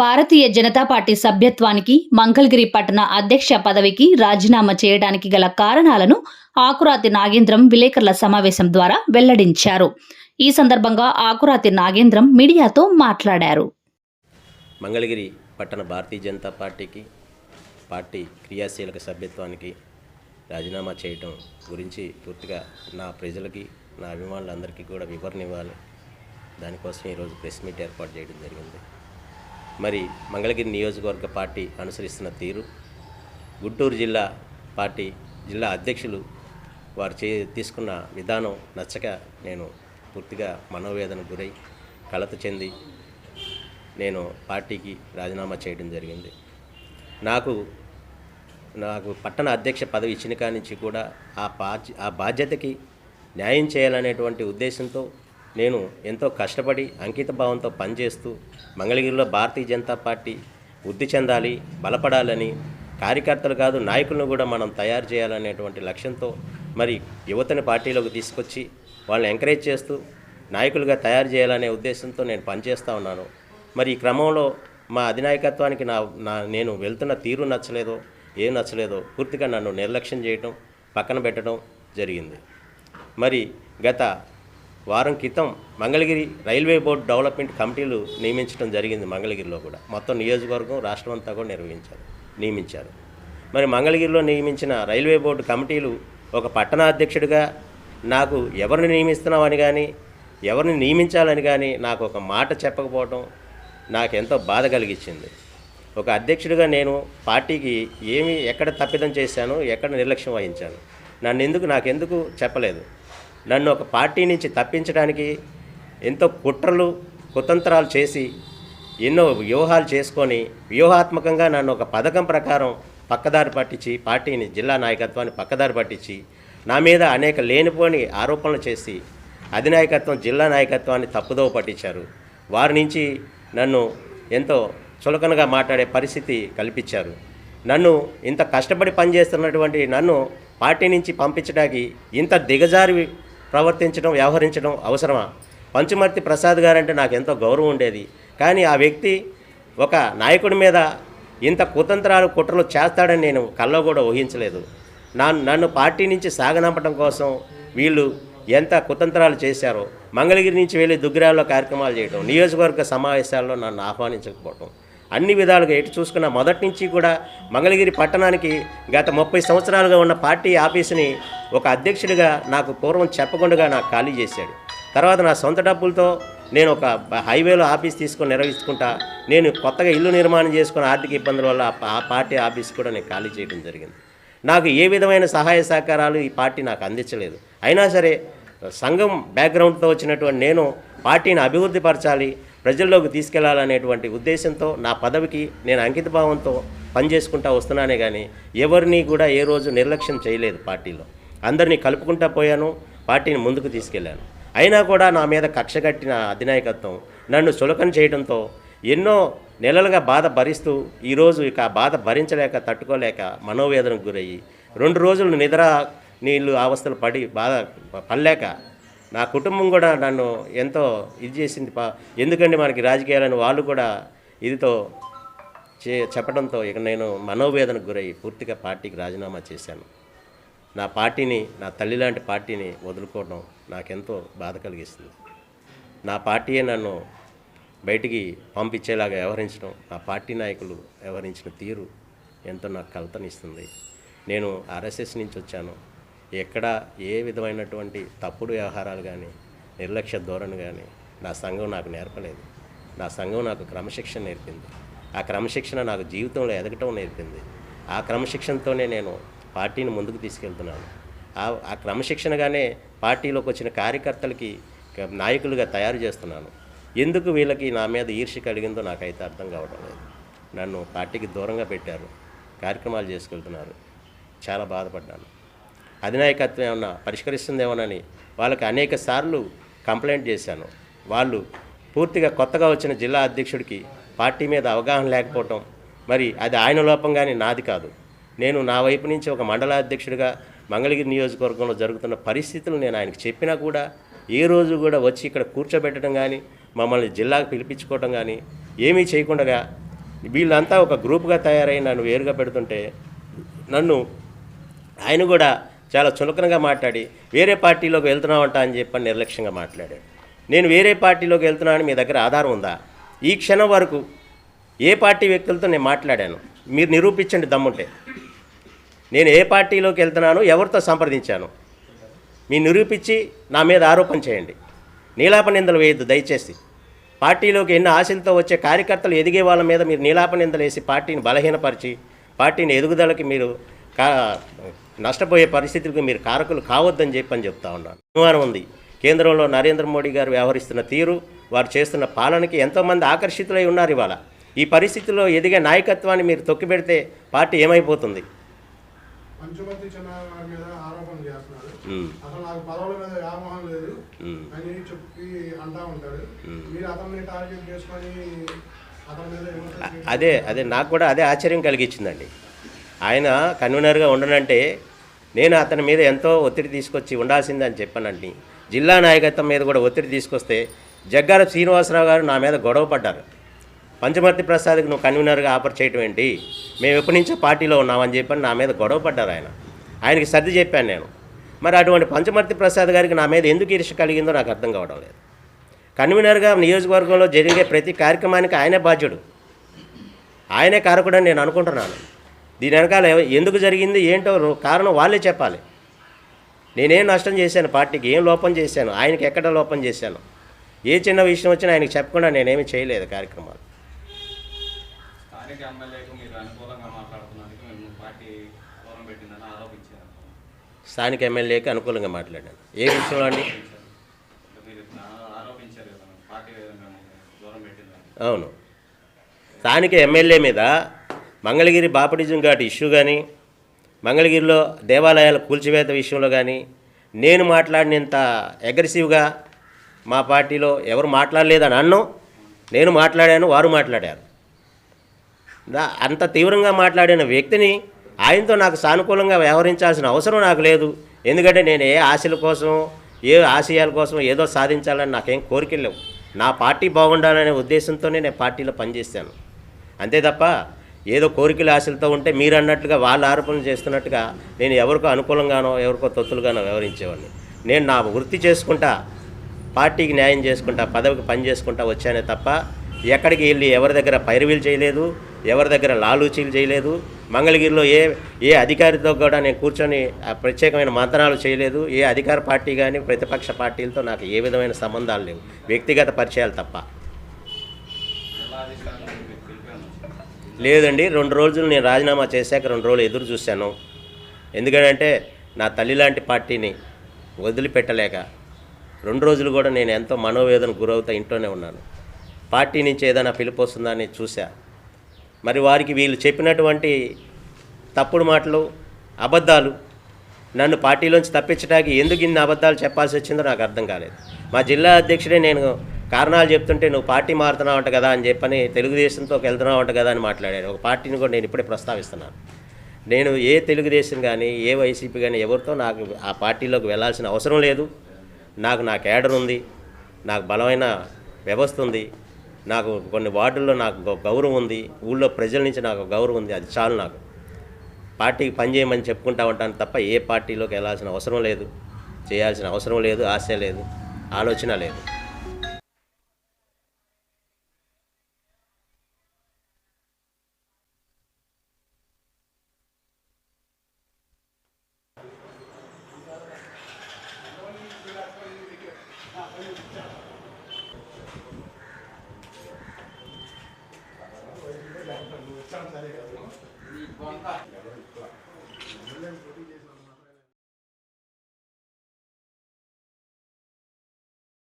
Bharatiya Janata party సభ్యత్వానికి మంగళగిరి పట్టణ అధ్యక్ష పదవికి రాజీనామా చేయడానికి గల కారణాలను ఆకురాతి నాగేంద్రం విలేకరుల సమావేశం ద్వారా వెల్లడించారు. ఈ సందర్భంగా ఆకురాతి నాగేంద్రం మీడియాతో మాట్లాడారు. మంగళగిరి పట్టణ భారతీయ జనతా పార్టీకి పార్టీ క్రియాశీలక సభ్యత్వానికి రాజీనామా చేయటం గురించి పూర్తిగా నా ప్రజలకి నా అభిమానులందరికీ కూడా వివరణ ఇవ్వాలి. దానికోసం ఈరోజు ప్రెస్ మీట్ ఏర్పాటు చేయడం జరిగింది. మరి మంగళగిరి నియోజకవర్గ పార్టీ అనుసరిస్తున్న తీరు. గుంటూరు జిల్లా పార్టీ జిల్లా అధ్యక్షులు వారు చే తీసుకున్న విధానం నచ్చక నేను పూర్తిగా మనోవేదనకు గురై కలత చెంది నేను పార్టీకి రాజీనామా చేయడం జరిగింది. నాకు నాకు పట్టణ అధ్యక్ష పదవి ఇచ్చిన కానించి నుంచి కూడా ఆ బాధ్య ఆ బాధ్యతకి న్యాయం చేయాలనేటువంటి ఉద్దేశంతో నేను ఎంతో కష్టపడి అంకిత భావంతో పనిచేస్తూ మంగళగిరిలో భారతీయ జనతా పార్టీ వృద్ధి చెందాలి బలపడాలని కార్యకర్తలు కాదు నాయకులను కూడా మనం తయారు చేయాలనేటువంటి లక్ష్యంతో మరి యువతని పార్టీలోకి తీసుకొచ్చి వాళ్ళని ఎంకరేజ్ చేస్తూ నాయకులుగా తయారు చేయాలనే ఉద్దేశంతో నేను పనిచేస్తూ ఉన్నాను. మరి ఈ క్రమంలో మా అధినాయకత్వానికి నా నా నేను వెళ్తున్న తీరు నచ్చలేదో ఏం నచ్చలేదో పూర్తిగా నన్ను నిర్లక్ష్యం చేయటం పక్కన పెట్టడం జరిగింది. మరి గత వారం క్రితం మంగళగిరి రైల్వే బోర్డు డెవలప్మెంట్ కమిటీలు నియమించడం జరిగింది మంగళగిరిలో కూడా. మొత్తం నియోజకవర్గం రాష్ట్రం అంతా కూడా నిర్వహించారు నియమించారు. మరి మంగళగిరిలో నియమించిన రైల్వే బోర్డు కమిటీలు ఒక పట్టణ అధ్యక్షుడిగా నాకు ఎవరిని నియమిస్తున్నామని కానీ ఎవరిని నియమించాలని కానీ నాకు ఒక మాట చెప్పకపోవడం నాకు ఎంతో బాధ కలిగించింది. ఒక అధ్యక్షుడిగా నేను పార్టీకి ఏమి ఎక్కడ తప్పిదం చేశాను ఎక్కడ నిర్లక్ష్యం వహించాను. నన్ను ఎందుకు నాకెందుకు చెప్పలేదు. నన్ను ఒక పార్టీ నుంచి తప్పించడానికి ఎంతో కుట్రలు కుతంత్రాలు చేసి ఎన్నో వ్యూహాలు చేసుకొని వ్యూహాత్మకంగా నన్ను ఒక పథకం ప్రకారం పక్కదారి పట్టించి పార్టీని జిల్లా నాయకత్వాన్ని పక్కదారి పట్టించి నా మీద అనేక లేనిపోని ఆరోపణలు చేసి అధినాయకత్వం జిల్లా నాయకత్వాన్ని తప్పుదోవ పట్టించారు. వారి నుంచి నన్ను ఎంతో చులకనగా మాట్లాడే పరిస్థితి కల్పించారు. నన్ను ఇంత కష్టపడి పనిచేస్తున్నటువంటి నన్ను పార్టీ నుంచి పంపించడానికి ఇంత దిగజారి ప్రవర్తించడం వ్యవహరించడం అవసరమా? పంచుమర్తి ప్రసాద్ గారంటే నాకు ఎంతో గౌరవం ఉండేది. కానీ ఆ వ్యక్తి ఒక నాయకుడి మీద ఇంత కుతంత్రాలు కుట్రలు చేస్తాడని నేను కల్లో కూడా ఊహించలేదు. నా నన్ను పార్టీ నుంచి సాగనంపడం కోసం వీళ్ళు ఎంత కుతంత్రాలు చేశారో మంగళగిరి నుంచి వెళ్ళి దుగ్గిరాల్లో కార్యక్రమాలు చేయడం నియోజకవర్గ సమావేశాల్లో నన్ను ఆహ్వానించకపోవడం అన్ని విధాలుగా ఎటు చూసుకున్న మొదటి నుంచి కూడా మంగళగిరి పట్టణానికి గత ముప్పై సంవత్సరాలుగా ఉన్న పార్టీ ఆఫీసుని ఒక అధ్యక్షుడిగా నాకు పూర్వం చెప్పకుండా నాకు ఖాళీ చేశాడు. తర్వాత నా సొంత డబ్బులతో నేను ఒక హైవేలో ఆఫీస్ తీసుకొని నిర్వహించుకుంటా నేను కొత్తగా ఇల్లు నిర్మాణం చేసుకున్న ఆర్థిక ఇబ్బందుల వల్ల ఆ పార్టీ ఆఫీస్ కూడా నేను ఖాళీ చేయడం జరిగింది. నాకు ఏ విధమైన సహాయ సహకారాలు ఈ పార్టీ నాకు అందించలేదు. అయినా సరే సంఘం బ్యాక్గ్రౌండ్తో వచ్చినటువంటి నేను పార్టీని అభివృద్ధి పరచాలి ప్రజల్లోకి తీసుకెళ్ళాలనేటువంటి ఉద్దేశంతో నా పదవికి నేను అంకితభావంతో పనిచేసుకుంటా వస్తున్నానే కానీ ఎవరిని కూడా ఏ రోజు నిర్లక్ష్యం చేయలేదు పార్టీలో. అందరినీ కలుపుకుంటా పోయాను పార్టీని ముందుకు తీసుకెళ్ళాను అయినా కూడా నా మీద కక్ష కట్టిన అధినాయకత్వం నన్ను చులకన చేయడంతో ఎన్నో నెలలుగా బాధ భరిస్తూ ఈరోజు ఇక బాధ భరించలేక తట్టుకోలేక మనోవేదనకు గురయ్యి రెండు రోజులు నిద్ర నీళ్ళు అవస్థలు పడి బాధ పడలేక నా కుటుంబం కూడా నన్ను ఎంతో ఇది చేసింది పా ఎందుకంటే మనకి రాజకీయాలను వాళ్ళు కూడా ఇదితో చే చెప్పడంతో ఇక నేను మనోవేదనకు గురై పూర్తిగా పార్టీకి రాజీనామా చేశాను. నా పార్టీని నా తల్లి లాంటి పార్టీని వదులుకోవడం నాకెంతో బాధ కలిగిస్తుంది. నా పార్టీయే నన్ను బయటికి పంపించేలాగా వ్యవహరించడం నా పార్టీ నాయకులు వ్యవహరించిన తీరు ఎంతో నాకు కలతనిస్తుంది. నేను ఆర్ఎస్ఎస్ నుంచి వచ్చాను. ఎక్కడ ఏ విధమైనటువంటి తప్పుడు వ్యవహారాలు కానీ నిర్లక్ష్య ధోరణి కానీ నా సంఘం నాకు నేర్పలేదు. నా సంఘం నాకు క్రమశిక్షణ నేర్పింది. ఆ క్రమశిక్షణ నాకు జీవితంలో ఎదగటం నేర్పింది. ఆ క్రమశిక్షణతోనే నేను పార్టీని ముందుకు తీసుకెళ్తున్నాను. ఆ ఆ క్రమశిక్షణగానే పార్టీలోకి వచ్చిన కార్యకర్తలకి నాయకులుగా తయారు చేస్తున్నాను. ఎందుకు వీళ్ళకి నా మీద ఈర్ష్య కలిగిందో నాకైతే అర్థం కావడం లేదు. నన్ను పార్టీకి దూరంగా పెట్టారు కార్యక్రమాలు చేసుకెళ్తున్నారు. చాలా బాధపడ్డాను. అధినాయకత్వం ఏమన్నా పరిష్కరిస్తుందేమోనని వాళ్ళకి అనేక సార్లు కంప్లైంట్ చేశాను. వాళ్ళు పూర్తిగా కొత్తగా వచ్చిన జిల్లా అధ్యక్షుడికి పార్టీ మీద అవగాహన లేకపోవటం మరి అది ఆయన లోపం కానీ నాది కాదు. నేను నా వైపు నుంచి ఒక మండలాధ్యక్షుడిగా మంగళగిరి నియోజకవర్గంలో జరుగుతున్న పరిస్థితులు నేను ఆయనకు చెప్పినా కూడా ఏ రోజు కూడా వచ్చి ఇక్కడ కూర్చోబెట్టడం కానీ మమ్మల్ని జిల్లాకు పిలిపించుకోవడం కానీ ఏమీ చేయకుండా వీళ్ళంతా ఒక గ్రూప్గా తయారై నన్ను వేరుగా పెడుతుంటే నన్ను ఆయన కూడా చాలా చులకనగా మాట్లాడి వేరే పార్టీలోకి వెళ్తున్నామంట అని చెప్పని నిర్లక్ష్యంగా మాట్లాడాడు. నేను వేరే పార్టీలోకి వెళ్తున్నానని మీ దగ్గర ఆధారం ఉందా? ఈ క్షణం వరకు ఏ పార్టీ వ్యక్తులతో నేను మాట్లాడాను? మీరు నిరూపించండి దమ్ముంటే. నేను ఏ పార్టీలోకి వెళ్తున్నాను ఎవరితో సంప్రదించాను. మీ నిరూపించి నా మీద ఆరోపణ చేయండి. నీలాప నిందలు వేయద్దు దయచేసి. పార్టీలోకి ఎన్ని ఆశలతో వచ్చే కార్యకర్తలు ఎదిగే వాళ్ళ మీద మీరు నీలాప నిందలు వేసి పార్టీని బలహీనపరిచి పార్టీని ఎదుగుదలకి మీరు కా నష్టపోయే పరిస్థితులకు మీరు కారకులు కావద్దని చెప్పని చెప్తా ఉన్నాను. అనుమానం ఉంది. కేంద్రంలో నరేంద్ర మోడీ గారు వ్యవహరిస్తున్న తీరు వారు చేస్తున్న పాలనకి ఎంతోమంది ఆకర్షితులై ఉన్నారు ఇవాళ. ఈ పరిస్థితుల్లో ఎదిగే నాయకత్వాన్ని మీరు తొక్కిపెడితే పార్టీ ఏమైపోతుంది? పంచమతి చిన్న మీద ఆరోపణ చేస్తున్నాడు అసలు నాకు పదవుల మీద వ్యామోహం లేదు. అని చెప్పి అంటా ఉంటాడు. మీరు అతన్ని టార్గెట్ చేసుకొని అదే అదే నాకు కూడా అదే ఆశ్చర్యం కలిగించిందండి. ఆయన కన్వీనర్గా ఉండనంటే నేను అతని మీద ఎంతో ఒత్తిడి తీసుకొచ్చి ఉండాల్సిందని చెప్పానండి. జిల్లా నాయకత్వం మీద కూడా ఒత్తిడి తీసుకొస్తే జగ్గార శ్రీనివాసరావు గారు నా మీద గొడవ పడ్డారు. పంచమర్తి ప్రసాద్కి నువ్వు కన్వీనర్గా ఆఫర్ చేయటం ఏంటి? మేము ఎప్పటి నుంచో పార్టీలో ఉన్నామని చెప్పని నా మీద గొడవ పడ్డారు ఆయన. ఆయనకి సర్ది చెప్పాను నేను. మరి అటువంటి పంచమర్తి ప్రసాద్ గారికి నా మీద ఎందుకు ఈర్ష కలిగిందో నాకు అర్థం కావడం లేదు. కన్వీనర్గా నియోజకవర్గంలో జరిగే ప్రతి కార్యక్రమానికి ఆయనే బాధ్యుడు. ఆయనే కారకుడని నేను అనుకుంటున్నాను. దీని వెనకాల ఎందుకు జరిగింది ఏంటో కారణం వాళ్ళే చెప్పాలి. నేనేం నష్టం చేశాను పార్టీకి ఏం లోపం చేశాను ఆయనకి ఎక్కడ లోపం చేశాను? ఏ చిన్న విషయం వచ్చినా ఆయనకి చెప్పకుండా నేనేమి చేయలేదు కార్యక్రమాలు. స్థానిక ఎమ్మెల్యేకు మీరు అనుకూలంగా మాట్లాడుతున్నందుకు మేము పార్టీ దూరం పెట్టిందని ఆరోపించారు. స్థానిక ఎమ్మెల్యేకి అనుకూలంగా మాట్లాడాను ఏ విషయంలో అండి? అవును. స్థానిక ఎమ్మెల్యే మీద మంగళగిరి బాపటిజం ఘాట్ ఇష్యూ కానీ మంగళగిరిలో దేవాలయాల కూల్చివేత విషయంలో కానీ నేను మాట్లాడినంత అగ్రెసివ్గా మా పార్టీలో ఎవరు మాట్లాడలేదని అన్ను నేను మాట్లాడాను వారు మాట్లాడారు. అంత తీవ్రంగా మాట్లాడిన వ్యక్తిని ఆయనతో నాకు సానుకూలంగా వ్యవహరించాల్సిన అవసరం నాకు లేదు. ఎందుకంటే నేను ఏ ఆశల కోసం ఏ ఆశయాల కోసం ఏదో సాధించాలని నాకేం కోరికలు లేవు. నా పార్టీ బాగుండాలనే ఉద్దేశంతోనే నేను పార్టీలో పనిచేస్తాను అంతే తప్ప ఏదో కోరికలు ఆశలతో ఉంటే మీరు అన్నట్టుగా వాళ్ళు ఆరోపణలు చేస్తున్నట్టుగా నేను ఎవరికో అనుకూలంగానో ఎవరికో తొత్తులుగానో వ్యవహరించేవాడిని. నేను నా వృత్తి చేసుకుంటా పార్టీకి న్యాయం చేసుకుంటా పదవికి పని చేసుకుంటా వచ్చానే తప్ప ఎక్కడికి వెళ్ళి ఎవరి దగ్గర పైరువీలు చేయలేదు ఎవరి దగ్గర లాలూచీలు చేయలేదు. మంగళగిరిలో ఏ ఏ అధికారితో కూడా నేను కూర్చొని ప్రత్యేకమైన మంతనాలు చేయలేదు. ఏ అధికార పార్టీ కానీ ప్రతిపక్ష పార్టీలతో నాకు ఏ విధమైన సంబంధాలు లేవు. వ్యక్తిగత పరిచయాలు తప్ప. లేదండి రెండు రోజులు నేను రాజీనామా చేశాక రెండు రోజులు ఎదురు చూశాను. ఎందుకంటే నా తల్లి లాంటి పార్టీని వదిలిపెట్టలేక రెండు రోజులు కూడా నేను ఎంతో మనోవేదన గురవుతా ఇంట్లోనే ఉన్నాను. పార్టీ నుంచి ఏదైనా పిలుపు వస్తుందని చూశా. మరి వారికి వీళ్ళు చెప్పినటువంటి తప్పుడు మాటలు అబద్ధాలు నన్ను పార్టీలోంచి తప్పించడానికి ఎందుకు ఇన్ని అబద్ధాలు చెప్పాల్సి వచ్చిందో నాకు అర్థం కాలేదు. మా జిల్లా అధ్యక్షుడే నేను కారణాలు చెప్తుంటే నువ్వు పార్టీ మారుతున్నావంట కదా అని చెప్పని తెలుగుదేశంతో వెళ్తున్నావంట కదా అని మాట్లాడాడు. ఒక పార్టీని కూడా నేను ఇప్పుడే ప్రస్తావిస్తున్నాను. నేను ఏ తెలుగుదేశం కానీ ఏ వైసీపీ కానీ ఎవరితో నాకు ఆ పార్టీలోకి వెళ్ళాల్సిన అవసరం లేదు. నాకు నా కేడర్ ఉంది. నాకు బలమైన వ్యవస్థ ఉంది. నాకు కొన్ని వార్డుల్లో నాకు గౌరవం ఉంది. ఊళ్ళో ప్రజల నుంచి నాకు గౌరవం ఉంది. అది చాలు నాకు. పార్టీకి పనిచేయమని చెప్పుకుంటా ఉంటాను తప్ప ఏ పార్టీలోకి వెళ్ళాల్సిన అవసరం లేదు. చేయాల్సిన అవసరం లేదు. ఆశ లేదు. ఆలోచన లేదు.